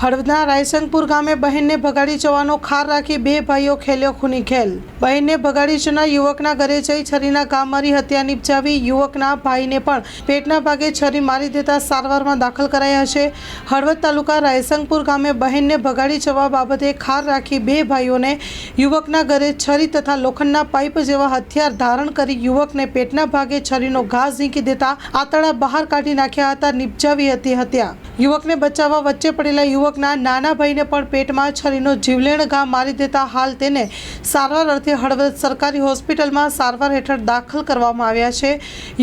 હળવદના રાયસંગપુર ગામે બહેનને ભગાડી જવાનો ખાર રાખી બે ભાઈઓ ખેલ્યો ખૂની ખેલ. બહેનને ભગાડી જનાર યુવકના ઘરે જઈ છરીના ગામ મારી હત્યા નિપજાવી યુવકના ભાઈને પણ પેટના ભાગે છરી મારી દેતા સારવારમાં દાખલ કરાયા છે. હળવદ તાલુકા રાયસંગપુર ગામે બહેનને ભગાડી જવા બાબતે ખાર રાખી બે ભાઈઓને યુવકના ઘરે છરી તથા લોખંડના પાઇપ જેવા હથિયાર ધારણ કરી યુવકને પેટના ભાગે છરીનો ઘા ઝીંકી દેતા આતળા બહાર કાઢી નાખ્યા હતા, નિપજાવી હતી હત્યા. યુવકને બચાવવા વચ્ચે પડેલા યુવકના નાના ભાઈને પણ પેટમાં છરીનો જીવલેણ ઘા મારી દેતા હાલ તેને સારવાર અર્થે હળવદ સરકારી હોસ્પિટલમાં સારવાર હેઠળ દાખલ કરવામાં આવ્યા છે.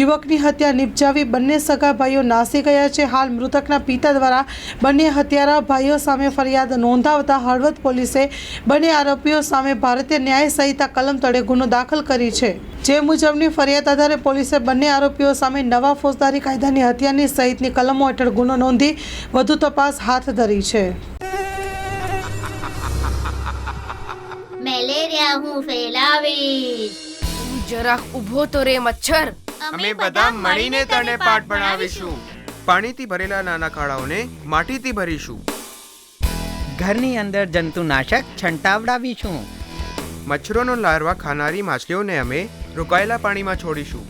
યુવકની હત્યા નિપજાવી બંને સગા ભાઈઓ નાસી ગયા છે. હાલ મૃતકના પિતા દ્વારા બંને હત્યારા ભાઈઓ સામે ફરિયાદ નોંધાવતા હળવદ પોલીસે બંને આરોપીઓ સામે ભારતીય ન્યાય સંહિતા કલમ તળે ગુનો દાખલ કરી છે. જે મુજબની ફરિયાદ આધારે પોલીસે બંને આરોપીઓ સામે નવા ફોજદારી કાયદાની હત્યાની સહિતની કલમો હેઠળ ગુનો નોંધી વધુ તપાસ હાથ ધરી છે. મેલેરિયા હું ફેલાવીશ. તું જરાક ઊભો તો રે મચ્છર. અમે બધા મળીને તને પાઠ ભણાવીશું. પાણીથી ભરેલા નાના ખાડાઓને માટીથી ભરીશું. ઘરની અંદર જંતુનાશક છંટાવડાવીશું. મચ્છરોનો લાર્વા ખાનારી માછલીઓને અમે રોકાયેલા પાણીમાં છોડીશું.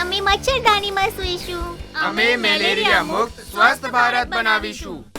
અમે મચ્છરદાનીમાં સૂઈશું. અમે મેલેરિયા મુક્ત સ્વસ્થ ભારત બનાવીશું.